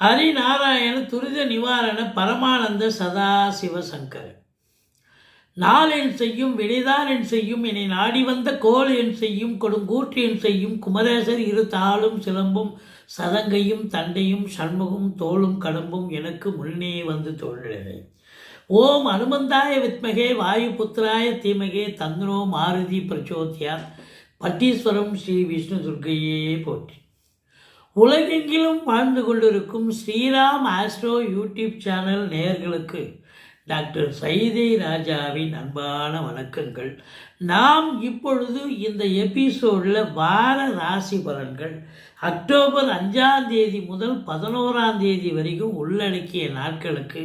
ஹரிநாராயண துரித நிவாரண பரமானந்த சதா நாள் நாளென் செய்யும் வினைதான் என் செய்யும் என்னை நாடி வந்த கோல் என் செய்யும் கொடுங்கூற்று என் செய்யும் குமரேசர் இரு தாளும் சிலம்பும் சதங்கையும் தண்டையும் சண்முகம் தோளும் கடம்பும் எனக்கு முன்னே வந்து தோன்றினது ஓம் அனுமந்தாய வித்மகே வாயு புத்திராய தீமகே தந்திரோ மாருதி பிரச்சோத்யா பட்டீஸ்வரம் ஸ்ரீ விஷ்ணு துர்க்கையே போற்றி. உலகெங்கிலும் வாழ்ந்து கொண்டிருக்கும் ஸ்ரீராம் ஆஸ்ட்ரோ யூடியூப் சேனல் நேயர்களுக்கு டாக்டர் சைதை ராஜாவின் அன்பான வணக்கங்கள். நாம் இப்பொழுது இந்த எபிசோடில் வார ராசி பலன்கள் அக்டோபர் அஞ்சாம் தேதி முதல் பதினோராம் தேதி வரைக்கும் உள்ளடக்கிய நாட்களுக்கு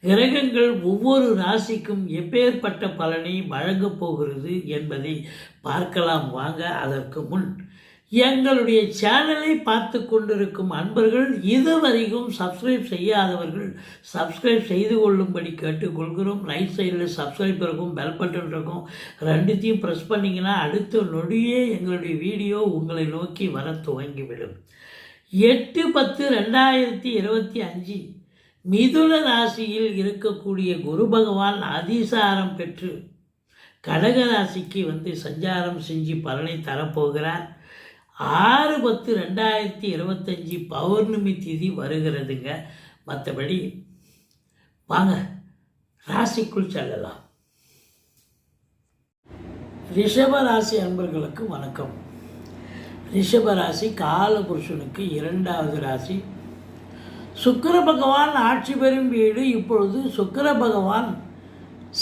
கிரகங்கள் ஒவ்வொரு ராசிக்கும் எப்பேற்பட்ட பலனை வழங்கப் போகிறது என்பதை பார்க்கலாம் வாங்க. அதற்கு முன் எங்களுடைய சேனலை பார்த்து கொண்டிருக்கும் அன்பர்கள் இதுவரைக்கும் சப்ஸ்கிரைப் செய்யாதவர்கள் சப்ஸ்கிரைப் செய்து கொள்ளும்படி கேட்டுக்கொள்கிறோம். ரைட் சைடில் சப்ஸ்கிரைப் இருக்கும் பெல் பட்டன் இருக்கும். ரெண்டுத்தையும் ப்ரெஸ் பண்ணிங்கன்னா அடுத்த நொடியே எங்களுடைய வீடியோ உங்களை நோக்கி வர துவங்கிவிடும். எட்டு பத்து ரெண்டாயிரத்தி இருபத்தி அஞ்சு மிதுன ராசியில் இருக்கக்கூடிய குரு பகவான் அதிசாரம் பெற்று கடக ராசிக்கு வந்து சஞ்சாரம் செஞ்சு பலனை தரப்போகிறார். ஆறு பத்து ரெண்டாயிரத்தி இருபத்தஞ்சி பௌர்ணமி திதி வருகிறதுங்க. மற்றபடி வாங்க ராசிக்குள் செல்லலாம். ரிஷப ராசி அன்பர்களுக்கு வணக்கம். ரிஷப ராசி காலபுருஷனுக்கு இரண்டாவது ராசி. சுக்கர பகவான் ஆட்சி பெறும் வீடு. இப்பொழுது சுக்கர பகவான்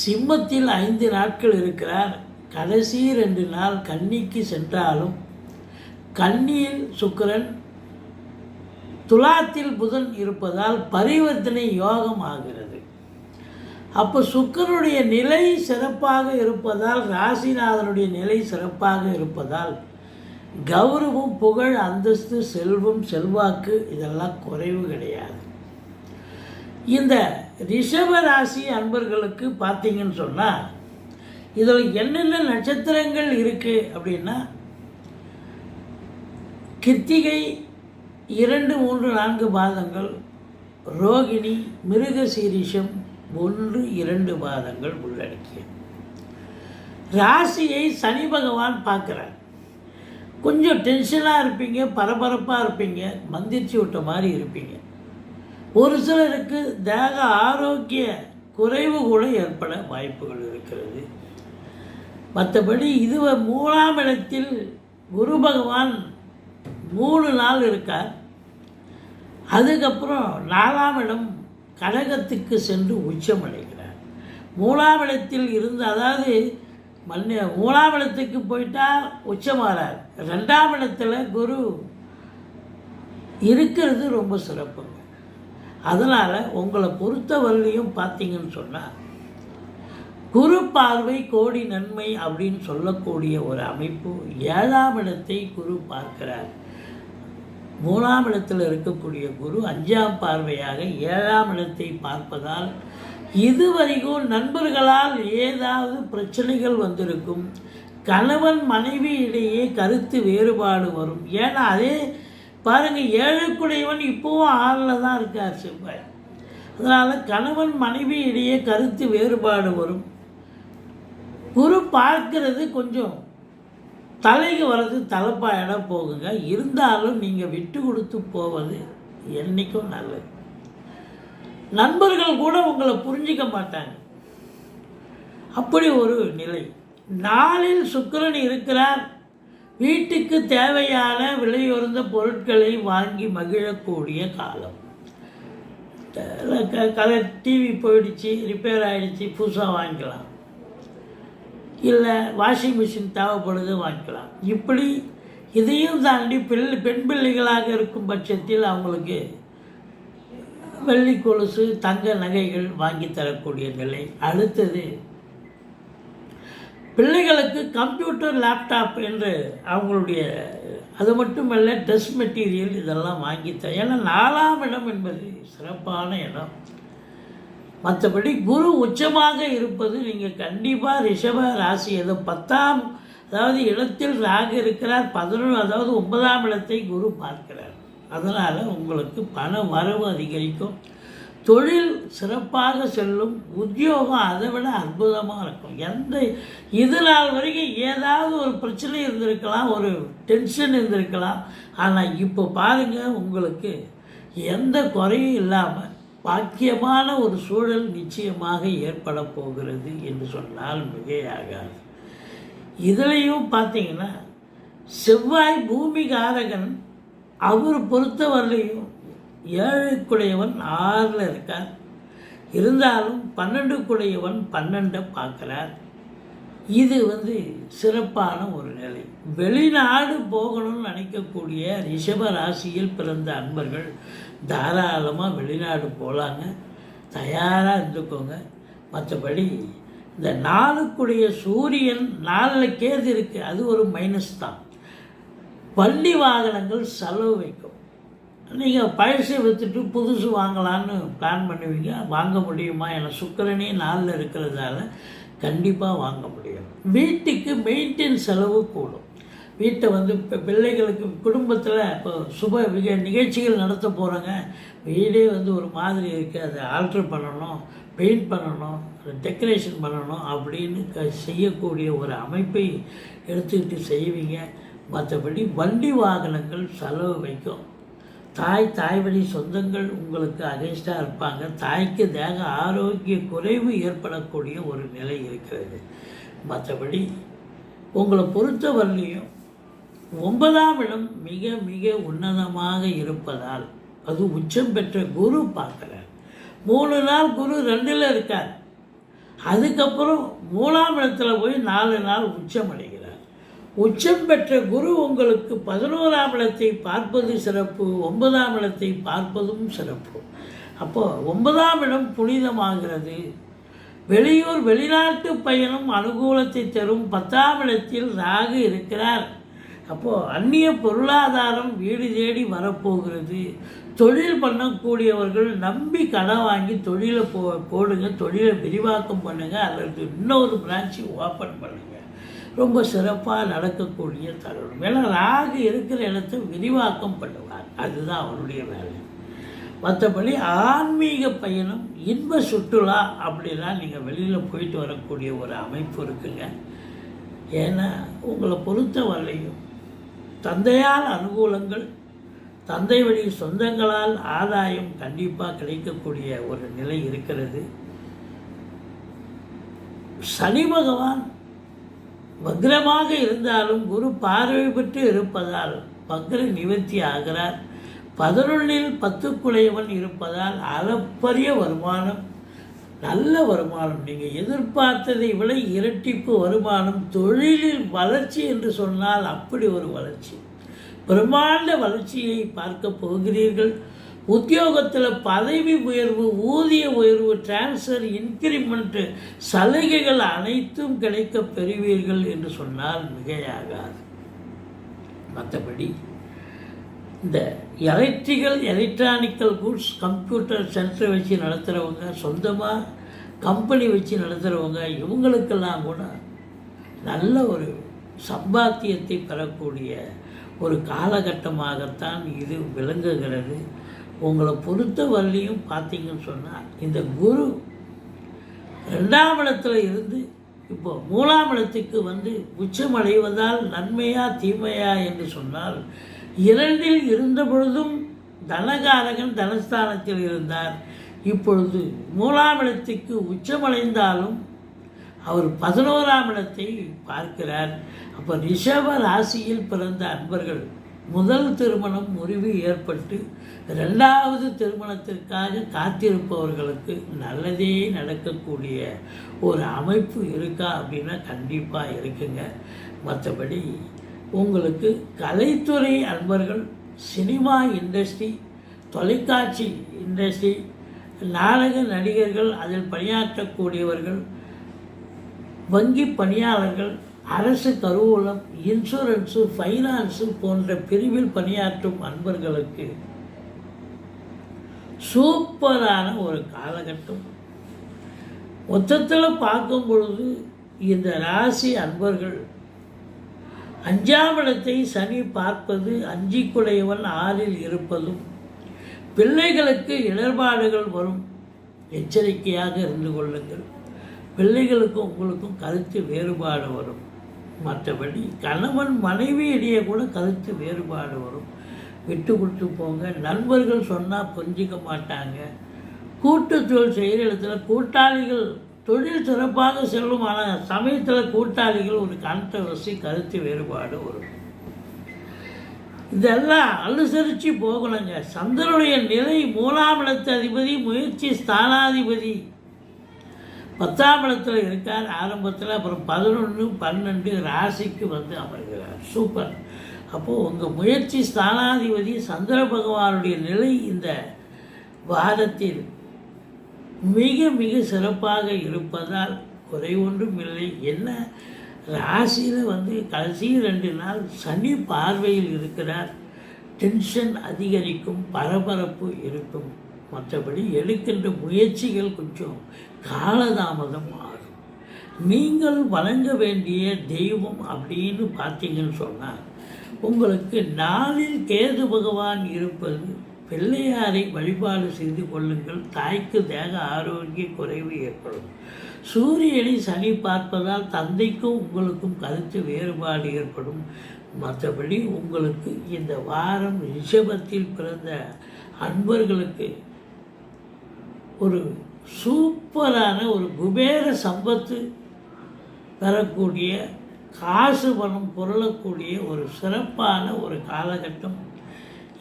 சிம்மத்தில் ஐந்து நாட்கள் இருக்கிறார். கடைசி ரெண்டு நாள் கன்னிக்கு சென்றாலும் கன்னியில் சுக்கிரன் துலாத்தில் புதன் இருப்பதால் பரிவர்த்தனை யோகம் ஆகிறது. அப்போ சுக்கரனுடைய நிலை சிறப்பாக இருப்பதால் ராசிநாதனுடைய நிலை சிறப்பாக இருப்பதால் கௌரவம் புகழ் அந்தஸ்து செல்வம் செல்வாக்கு இதெல்லாம் குறைவு கிடையாது. இந்த ரிஷப ராசி அன்பர்களுக்கு பார்த்தீங்கன்னு சொன்னால் இதில் என்னென்ன நட்சத்திரங்கள் இருக்குது அப்படின்னா கிருத்திகை இரண்டு மூன்று நான்கு பாதங்கள் ரோகிணி மிருகசீரிஷம் ஒன்று இரண்டு பாதங்கள் உள்ளடக்கிய ராசியை சனி பகவான் பார்க்குறார். கொஞ்சம் டென்ஷனாக இருப்பீங்க பரபரப்பாக இருப்பீங்க மந்திரிச்சு விட்ட மாதிரி இருப்பீங்க. ஒரு சிலருக்கு தேக ஆரோக்கிய குறைவு கூட ஏற்பட வாய்ப்புகள் இருக்கிறது. மற்றபடி இது மூணாம் இடத்தில் குரு பகவான் மூணு நாள் இருக்கார். அதுக்கப்புறம் நாலாம் இடம் கடகத்துக்கு சென்று உச்சமடைகிறார். மூணாம் இடத்தில் இருந்து அதாவது மன்ன மூணாம் இடத்துக்கு போயிட்டால் உச்சமாறார். ரெண்டாம் இடத்துல குரு இருக்கிறது ரொம்ப சிறப்புங்க அதனால் உங்களை பொறுத்தவரையிலையும் பார்த்தீங்கன்னு சொன்னால் குரு பார்வை கோடி நன்மை அப்படின்னு சொல்லக்கூடிய ஒரு அமைப்பு ஏழாம் இடத்தை குரு பார்க்கிறார். மூணாம் இடத்தில் இருக்கக்கூடிய குரு அஞ்சாம் பார்வையாக ஏழாம் இடத்தை பார்ப்பதால் இதுவரைக்கும் நண்பர்களால் ஏதாவது பிரச்சனைகள் வந்திருக்கும். கணவன் மனைவி இடையே கருத்து வேறுபாடு வரும். ஏன்னா அதே பாருங்கள் ஏழுக்குடையவன் இப்போவும் ஆறில் தான் இருக்கார் செவ்வாய். அதனால் கணவன் மனைவி இடையே கருத்து வேறுபாடு வரும். குரு பார்க்கிறது கொஞ்சம் தலைக்கு வர்றது தலைப்பாயிடம் போகுங்க. இருந்தாலும் நீங்கள் விட்டு கொடுத்து போவது என்றைக்கும் நல்லது. நண்பர்கள் கூட உங்களை புரிஞ்சிக்க மாட்டாங்க. அப்படி ஒரு நிலை. நாளில் சுக்கரன் இருக்கிறார். வீட்டுக்கு தேவையான விலையுறந்த பொருட்களை வாங்கி மகிழக்கூடிய காலம். கலர் டிவி போயிடுச்சு ரிப்பேர் ஆகிடுச்சு புதுசாக வாங்கிக்கலாம் இல்லை வாஷிங் மிஷின் தேவைப்படுது வாங்கிக்கலாம். இப்படி இதையும் தாண்டி பிள்ளை பெண் பிள்ளைகளாக இருக்கும் பட்சத்தில் அவங்களுக்கு வெள்ளி கொலுசு தங்க நகைகள் வாங்கி தரக்கூடிய நிலை. அடுத்தது பிள்ளைகளுக்கு கம்ப்யூட்டர் லேப்டாப் என்று அவங்களுடைய அது மட்டுமல்ல ட்ரெஸ் மெட்டீரியல் இதெல்லாம் வாங்கி தர. ஏன்னா நாலாம் இடம் என்பது சிறப்பான இடம். மற்றபடி குரு உச்சமாக இருப்பது நீங்கள் கண்டிப்பாக ரிஷப ராசி ஏதோ பத்தாம் அதாவது இடத்தில் ராகு இருக்கிறார் பதினொன்று அதாவது ஒன்பதாம் இடத்தை குரு பார்க்கிறார். அதனால் உங்களுக்கு பண வரவு அதிகரிக்கும். தொழில் சிறப்பாக செல்லும் உத்தியோகம் அதை விட அற்புதமாக இருக்கும். எந்த இது நாள் வரைக்கும் ஏதாவது ஒரு பிரச்சனை இருந்திருக்கலாம் ஒரு டென்ஷன் இருந்திருக்கலாம். ஆனால் இப்போ பாருங்கள் உங்களுக்கு எந்த குறையும் இல்லாமல் பாக்கியமான ஒரு சூழல் நிச்சயமாக ஏற்பட போகிறது என்று சொன்னால் மிகையாகாது. இதுலேயும் பார்த்தீங்கன்னா செவ்வாய் பூமி காரகன் அவர் பொறுத்தவரையிலையும் ஏழுக்குடையவன் ஆறில் இருக்கார். இருந்தாலும் பன்னெண்டுக்குடையவன் பன்னெண்டை பார்க்குறார். இது வந்து சிறப்பான ஒரு நிலை. வெளிநாடு போகணும்னு நினைக்கக்கூடிய ரிஷப ராசியில் பிறந்த அன்பர்கள் தாராளமாக வெளிநாடு போகலாங்க தயாராக இருந்துக்கோங்க. மற்றபடி இந்த நாளுக்குடைய சூரியன் நாளில் கேது இருக்குது அது ஒரு மைனஸ் தான். வண்டி வாகனங்கள் செலவு வைக்கும். நீங்கள் பழசை விற்றுட்டு புதுசு வாங்கலான்னு பிளான் பண்ணுவீங்க. வாங்க முடியுமா? ஏன்னா சுக்கரனே நாளில் இருக்கிறதால கண்டிப்பாக வாங்க முடியும். வீட்டுக்கு மெயின்டெயின் செலவு கூடும். வீட்டை வந்து இப்போ பிள்ளைகளுக்கு குடும்பத்தில் இப்போ சுப விக நிகழ்ச்சிகள் நடத்த போகிறாங்க வீடே வந்து ஒரு மாதிரி இருக்குது அதை ஆல்ட்ரு பண்ணணும் பெயிண்ட் பண்ணணும் டெக்கரேஷன் பண்ணணும் அப்படின்னு க செய்யக்கூடிய ஒரு அமைப்பை எடுத்துக்கிட்டு செய்வீங்க. மற்றபடி வண்டி வாகனங்கள் செலவு வைக்கும். தாய் தாய் வழி சொந்தங்கள் உங்களுக்கு அகேன்ஸ்டாக இருப்பாங்க. தாய்க்கு தேக ஆரோக்கிய குறைவு ஏற்படக்கூடிய ஒரு நிலை இருக்கிறது. மற்றபடி உங்களை பொறுத்தவரையிலையும் ஒன்பதாம் இடம் மிக மிக உன்னதமாக இருப்பதால் அது உச்சம் பெற்ற குரு பார்க்குறார். மூணு நாள் குரு ரெண்டில் இருக்கார். அதுக்கப்புறம் மூணாம் இடத்துல போய் நாலு நாள் உச்சம் அடைகிறார். உச்சம் பெற்ற குரு உங்களுக்கு பதினோராம் இடத்தை பார்ப்பது சிறப்பு ஒன்பதாம் இடத்தை பார்ப்பதும் சிறப்பு. அப்போது ஒன்பதாம் இடம் புனிதமாகிறது. வெளியூர் வெளிநாட்டு பயணம் அனுகூலத்தை தரும் பத்தாம் இடத்தில் ராகு இருக்கிறார். அப்போது அந்நிய பொருளாதாரம் வீடு தேடி வரப்போகிறது. தொழில் பண்ணக்கூடியவர்கள் நம்பி கடன் வாங்கி தொழிலை போ போடுங்க தொழிலை விரிவாக்கம் பண்ணுங்கள் அல்லது இன்னொரு பிரான்ச்சு ஓப்பன் பண்ணுங்கள் ரொம்ப சிறப்பாக நடக்கக்கூடிய தருணம். ஏன்னா ராகு இருக்கிற இடத்த விரிவாக்கம் பண்ணுவார். அதுதான் அவருடைய வேலை. மற்றபடி ஆன்மீக பயணம் இன்ப சுற்றுலா அப்படிலாம் நீங்கள் வெளியில் போயிட்டு வரக்கூடிய ஒரு அமைப்பு இருக்குங்க. ஏன்னா உங்களை பொறுத்த வரலையும் தந்தையால் அனுகூலங்கள் தந்தை வழி சொந்தங்களால் ஆதாயம் கண்டிப்பாக கிடைக்கக்கூடிய ஒரு நிலை இருக்கிறது. சனி பகவான் வக்ரமாக இருந்தாலும் குரு பார்வை பெற்று இருப்பதால் வக்ர நிவர்த்தி ஆகிறார். பதினொன்றில் பத்துக்குடையவன் இருப்பதால் அளப்பரிய வருமானம் நல்ல வருமானம். நீங்கள் எதிர்பார்த்ததை விட இரட்டிப்பு வருமானம் தொழிலில் வளர்ச்சி என்று சொன்னால் அப்படி ஒரு வளர்ச்சி. பிரம்மாண்ட வளர்ச்சியை பார்க்க போகிறீர்கள். உத்தியோகத்தில் பதவி உயர்வு ஊதிய உயர்வு டிரான்ஸ்ஃபர் இன்க்ரிமெண்ட்டு சலுகைகள் அனைத்தும் கிடைக்க பெறுவீர்கள் என்று சொன்னால் மிகையாகாது. மற்றபடி இந்த electrical electronical goods computer centre வச்சு நடத்துகிறவங்க சொந்தமாக கம்பெனி வச்சு நடத்துகிறவங்க இவங்களுக்கெல்லாம் கூட நல்ல ஒரு சம்பாத்தியத்தை பெறக்கூடிய ஒரு காலகட்டமாகத்தான் இது விளங்குகிறது. உங்களை பொறுத்த வரலையும் பார்த்தீங்கன்னு சொன்னால் இந்த குரு ரெண்டாம் இடத்துல இருந்து இப்போ மூணாம் இடத்துக்கு வந்து உச்சமடைவதால் நன்மையா தீமையா என்று சொன்னால் இரண்டில் இருந்த பொழுதும் தனகாரகன் தனஸ்தானத்தில் இருந்தார். இப்பொழுது மூலாம் இடத்துக்கு உச்சமடைந்தாலும் அவர் பதினோராம் இடத்தை பார்க்கிறார். அப்போ ரிஷப ராசியில் பிறந்த அன்பர்கள் முதல் திருமணம் முறிவு ஏற்பட்டு ரெண்டாவது திருமணத்திற்காக காத்திருப்பவர்களுக்கு நல்லதே நடக்கக்கூடிய ஒரு அமைப்பு இருக்கா அப்படின்னா கண்டிப்பாக இருக்குங்க. மற்றபடி உங்களுக்கு கலைத்துறை அன்பர்கள் சினிமா இண்டஸ்ட்ரி தொலைக்காட்சி இண்டஸ்ட்ரி நாடக நடிகர்கள் அதில் பணியாற்றக்கூடியவர்கள் வங்கி பணியாளர்கள் அரசு கருவூலம் இன்சூரன்ஸு ஃபைனான்ஸு போன்ற பிரிவில் பணியாற்றும் அன்பர்களுக்கு சூப்பரான ஒரு காலகட்டம். மொத்தத்தில் பார்க்கும் பொழுது இந்த ராசி அன்பர்கள் அஞ்சாம் இடத்தை சனி பார்ப்பது அஞ்சிக்குடையவன் ஆறில் இருப்பதும் பிள்ளைகளுக்கு இடர்பாடுகள் வரும். எச்சரிக்கையாக இருந்து கொள்ளுங்கள். பிள்ளைகளுக்கும் உங்களுக்கும் கருத்து வேறுபாடு வரும். மற்றபடி கணவன் மனைவி இடையே கூட கருத்து வேறுபாடு வரும். விட்டு கொடுத்து போங்க. நண்பர்கள் சொன்னால் புரிஞ்சிக்க மாட்டாங்க. கூட்டுத்தொழில் செய்கிற இடத்துல கூட்டாளிகள் தொழில் சிறப்பாக செல்லும் ஆனால் சமயத்தில் கூட்டாளிகள் ஒரு கான்ட்ரவர்சி கருத்து வேறுபாடு வரும். இதெல்லாம் அனுசரித்து போகணுங்க. சந்திரனுடைய நிலை மூலாம் இடத்து அதிபதி முயற்சி ஸ்தானாதிபதி பத்தாம் இடத்துல இருக்கார். ஆரம்பத்தில் அப்புறம் பதினொன்று பன்னெண்டு ராசிக்கு வந்து அமர்கிறார். சூப்பர் அப்போது உங்கள் முயற்சி ஸ்தானாதிபதி சந்திர பகவானுடைய நிலை இந்த வாரத்தில் மிக மிக சிறப்பாக இருப்பதால் குறை ஒன்றும் இல்லை என்ன? ராசியில் வந்து கடைசி ரெண்டு நாள் சனி பார்வையில் இருக்கிறார். டென்ஷன் அதிகரிக்கும் பரபரப்பு இருக்கும். மற்றபடி எடுக்கின்ற முயற்சிகள் கொஞ்சம் காலதாமதம் ஆகும். நீங்கள் வழங்க வேண்டிய தெய்வம் அப்படின்னு பார்த்தீங்கன்னு சொன்னால் உங்களுக்கு நாளில் கேது பகவான் இருப்பது பிள்ளையாரை வழிபாடு செய்து கொள்ளுங்கள். தாய்க்கு தேக ஆரோக்கிய குறைவு ஏற்படும். சூரியனை சனி பார்ப்பதால் தந்தைக்கும் உங்களுக்கும் கருத்து வேறுபாடு ஏற்படும். மற்றபடி உங்களுக்கு இந்த வாரம் ரிஷபத்தில் பிறந்த அன்பர்களுக்கு ஒரு சூப்பரான ஒரு குபேர சம்பத்து பெறக்கூடிய காசு பணம் புரளக்கூடிய ஒரு சிறப்பான ஒரு காலகட்டம்